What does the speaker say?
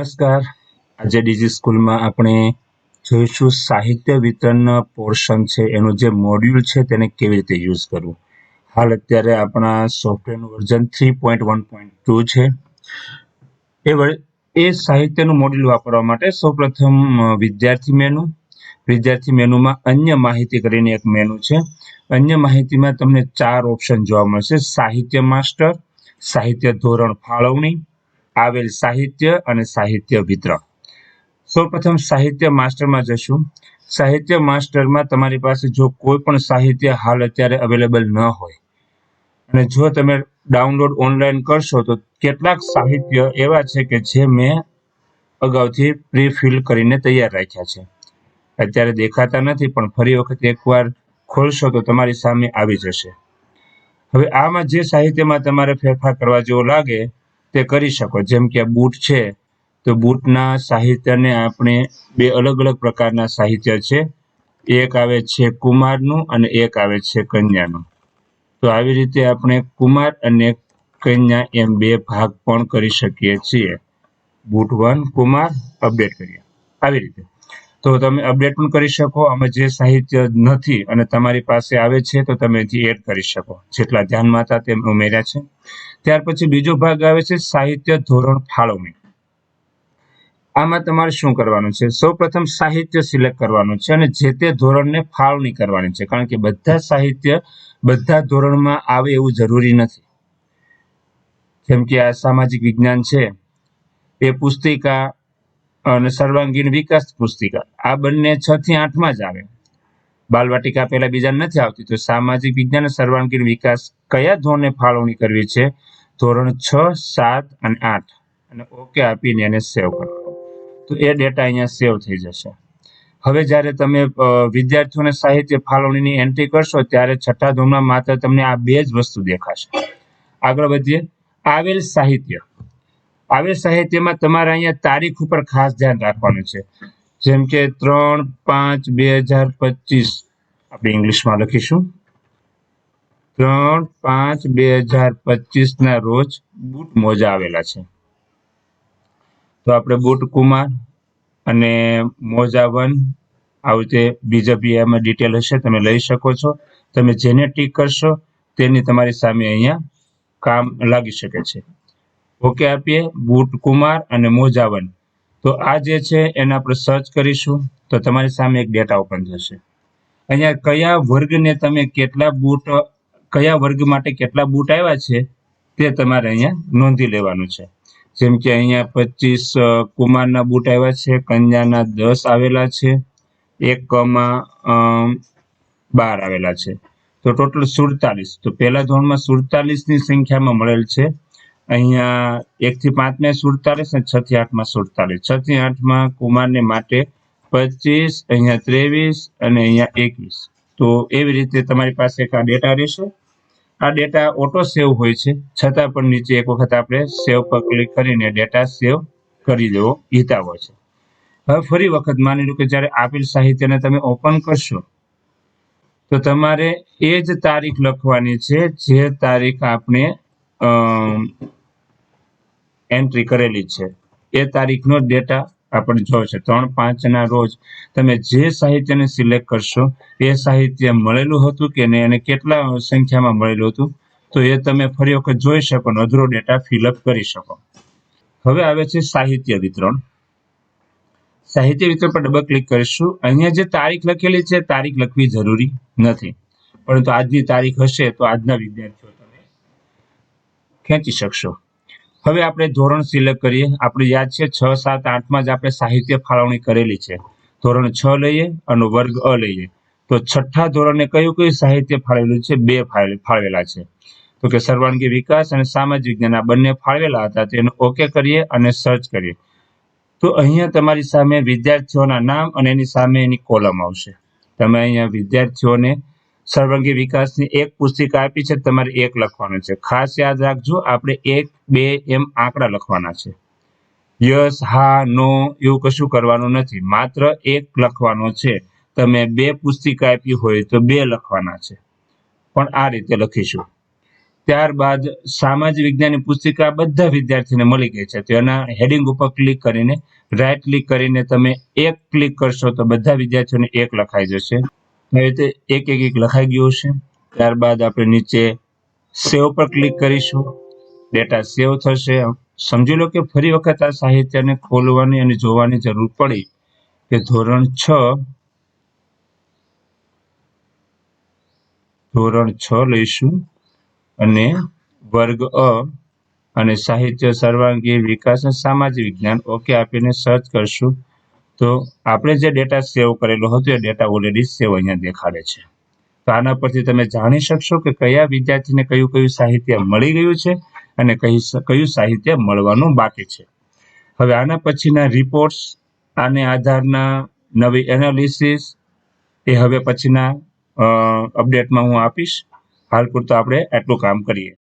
નમસ્કાર. આજે ડીજી સ્કૂલમાં આપણે જોઈશું સાહિત્ય વિતરણ પોર્શન છે, એનું જે મોડ્યુલ છે તેને કેવી રીતે યુઝ કરવું. હાલ અત્યારે આપણા સોફ્ટવેરનું version three point one point two છે. એ એ સાહિત્યનું મોડ્યુલ વાપરવા માટે સૌપ્રથમ વિદ્યાર્થી મેનુ વિદ્યાર્થી મેનુમાં અન્ય માહિતી કરીને એક મેનુ છે. અન્ય માહિતીમાં તમને ચાર ઓપ્શન જોવા મળશે. સાહિત્ય માસ્ટર સાહિત્ય ધોરણ ફાળવણી આવેલ સાહિત્ય અને સાહિત્ય વિતરણ સૌપ્રથમ સાહિત્ય માસ્ટરમાં જશું. સાહિત્ય માસ્ટરમાં તમારી પાસે જો કોઈ પણ સાહિત્ય હાલ અત્યારે અવેલેબલ ન હોય, અને જો તમે ડાઉનલોડ ઓનલાઈન કરશો, તો કેટલાક સાહિત્ય એવા છે કે જે મેં અગાઉથી પ્રી ફિલ કરીને તૈયાર રાખ્યા છે. અત્યારે દેખાતા નથી, પણ ફરી વખત એકવાર ખોલશો તો તમારી સામે આવી જશે. હવે આમાં જે સાહિત્યમાં તમારે ફેરફાર કરવા જેવો લાગે તે કરી શકો. જેમ કે બૂટ છે, તો બૂટના સાહિત્યને આપણે બે અલગ અલગ પ્રકારના સાહિત્ય છે. એક આવે છે કુમારનું અને એક આવે છે કન્યાનું. તો આવી રીતે આપણે કુમાર અને કન્યા એમ બે ભાગ પણ કરી શકીએ છીએ. બૂટ વન, કુમાર, અપડેટ કરીએ. આવી રીતે. તો તમે અપડેટ પણ કરી શકો. આમાં જે સાહિત્ય નથી અને તમારી પાસે આવે છે, તો તમે એડ કરી શકો. જેટલા ધ્યાનમાં હતા તેમ ઉમેર્યા છે. ત્યાર પછી બીજો ભાગ આવે છે સાહિત્ય ધોરણ ફાળવણી આમાં તમારે શું કરવાનું છે? સૌપ્રથમ સાહિત્ય સિલેક્ટ કરવાનું છે અને જે તે ધોરણને ફાળવણી કરવાની છે. કારણ કે બધા સાહિત્ય બધા ધોરણમાં આવે એવું જરૂરી નથી. જેમ કે આ સામાજિક વિજ્ઞાન છે. એ પુસ્તિકા અને સર્વાંગીણ વિકાસ પુસ્તિકા. આ બંને છ થી આઠમાં જ આવે. બાલવાટિકા પહેલા બીજા નથી આવતી, તો સામાજિક વિજ્ઞાન અને સર્વાંગીણ વિકાસ કયા ધોરણે ફાળવણી કરવી છે? ધોરણ છ, સાત અને આઠ. અને ઓકે આપીને એને સેવ કરો. તો એ ડેટા અહીંયા સેવ થઈ જશે. હવે જ્યારે તમે વિદ્યાર્થીઓને સાહિત્ય ફાળવણીની એન્ટ્રી કરશો, ત્યારે છઠ્ઠા ધોરણમાં માત્ર તમને આ બે જ વસ્તુ દેખાશે. આગળ વધીએ. આવેલ સાહિત્ય. આવેલ સાહિત્યમાં તમારે અહીંયા તારીખ ઉપર ખાસ ધ્યાન રાખવાનું છે. જેમ કે ત્રણ પાંચ બે હજાર પચીસ. આપણે ઇંગ્લિશમાં લખીશું. ત્રણ પાંચ બે હજાર પચીસ ના રોજ બુટ મોજા આવેલા છે. તો આપણે બુટ કુમાર અને મોજા વન આવી રીતે બીજા બી એમાં ડિટેલ હશે, તમે લઈ શકો છો. તમે જેને ટીક કરશો, તેની તમારી સામે અહીંયા કામ લાગી શકે છે. ઓકે આપીએ, બુટ કુમાર અને મોજાવન. તો આ જે છે એને આપણે સર્ચ કરીશું, તો તમારી સામે એક ડેટા ઓપન થશે. અહીંયા કયા વર્ગને તમે કેટલા બૂટ, કયા વર્ગ માટે કેટલા બૂટ આવ્યા છે, તે તમારે અહીંયા નોંધી લેવાનું છે. જેમ કે અહીંયા પચીસ કુમારના બૂટ આવ્યા છે, કન્યાના દસ આવેલા છે, એકમાં બાર આવેલા છે. તો ટોટલ સુડતાલીસ. તો પહેલા ધોરણમાં સુડતાલીસની સંખ્યામાં મળેલ છે. અહીંયા એક થી ને સુડતાલીસ અને છ થી આઠમાં સુડતાલીસ. છ થી આઠમાં કુમારને માટે પચીસ, અહીંયા ત્રેવીસ અને અહીંયા એકવીસ. તો એવી રીતે તમારી પાસે એક આ ડેટા રહેશે. આ ડેટા ઓટો સેવ હોય છે. છતાં પણ નીચે એક વખત આપણે સેવ પર ક્લિક કરીને ડેટા સેવ કરી દેવો હિતાવો છે. હવે ફરી વખત માની લો કે જ્યારે આપેલ સાહિત્યને તમે ઓપન કરશો, તો તમારે એ જ તારીખ લખવાની છે જે તારીખ આપણે એન્ટ્રી કરેલી છે. એ તારીખનો ડેટા આપણે જોયો છે. ત્રણ પાંચના રોજ તમે જે સાહિત્યને સિલેક્ટ કરશો, એ સાહિત્ય મળેલું હતું કે નહીં અને કેટલા સંખ્યામાં મળેલું હતું? તો એ તમે ફરી વખત જોઈ શકો અધૂરો ડેટા ફિલઅપ કરી શકો. હવે આવે છે સાહિત્ય વિતરણ. સાહિત્ય વિતરણ પર ડબલ ક્લિક કરીશું. અહીંયા જે તારીખ લખેલી છે, તારીખ લખવી જરૂરી નથી. પરંતુ આજની તારીખ હશે તો આજના વિદ્યાર્થીઓ તમે ખેંચી શકશો. હવે આપણે ધોરણ સિલેક્ટ કરીએ. આપણે યાદ છે છ, સાત, આઠમાં જ આપણે સાહિત્ય ફાળવણી કરેલી છે. ધોરણ છ લઈએ અને વર્ગ અ લઈએ. તો છઠ્ઠા ધોરણે કયું કયું સાહિત્ય ફાળવેલું છે? બે ફાળવે- ફાળવેલા છે. તો કે સર્વાંગી વિકાસ અને સામાજિક વિજ્ઞાન આ બંને ફાળવેલા હતા. તેને ઓકે કરીએ અને સર્ચ કરીએ. તો અહીંયા તમારી સામે વિદ્યાર્થીઓના નામ અને એની સામે એની કોલમ આવશે. તમે અહીંયા વિદ્યાર્થીઓને સર્વાંગી વિકાસની એક પુસ્તિકા આપી છે, તમારે એક લખવાનું છે. ખાસ યાદ રાખજો, આપણે એક, બે એમ આંકડા લખવાના છે. યસ, હા, નો, એવું કશું કરવાનું નથી. માત્ર એક લખવાનો છે. તમે બે પુસ્તિકા આપી હોય તો બે લખવાના છે. પણ આ રીતે લખીશું. ત્યારબાદ સામાજિક વિજ્ઞાનની પુસ્તિકા બધા વિદ્યાર્થીને મળી ગઈ છે. તો એના હેડિંગ ઉપર ક્લિક કરીને રાઇટ ક્લિક કરીને તમે એક ક્લિક કરશો તો બધા વિદ્યાર્થીઓને એક લખાઈ જશે. આવી રીતે એક એક એક લખાઈ ગયું છે ત્યારબાદ આપણે નીચે સેવ પર ક્લિક કરીશું. ડેટા સેવ થશે. સમજી લો કે ફરી વખત આ સાહિત્યને ખોલવાની અને જોવાની જરૂર પડી કે ધોરણ છ ધોરણ છ લઈશું અને વર્ગ અ અને સાહિત્ય સર્વાંગી વિકાસ અને સામાજિક વિજ્ઞાન ઓકે આપીને સર્ચ કરશું. તો આપણે જે ડેટા સેવ કરેલો હતો, એ ડેટા ઓલરેડી સેવ અહીંયા દેખાડે છે. તો આના પરથી તમે જાણી શકશો કે કયા વિદ્યાર્થીને કયું કયું સાહિત્ય મળી ગયું છે અને કઈ કયું સાહિત્ય મળવાનું બાકી છે. હવે આના પછીના રિપોર્ટ્સ આને આધારના નવી એનાલિસિસ એ હવે પછીના અપડેટમાં હું આપીશ. હાલ પૂરતું આપણે આટલું કામ કરીએ.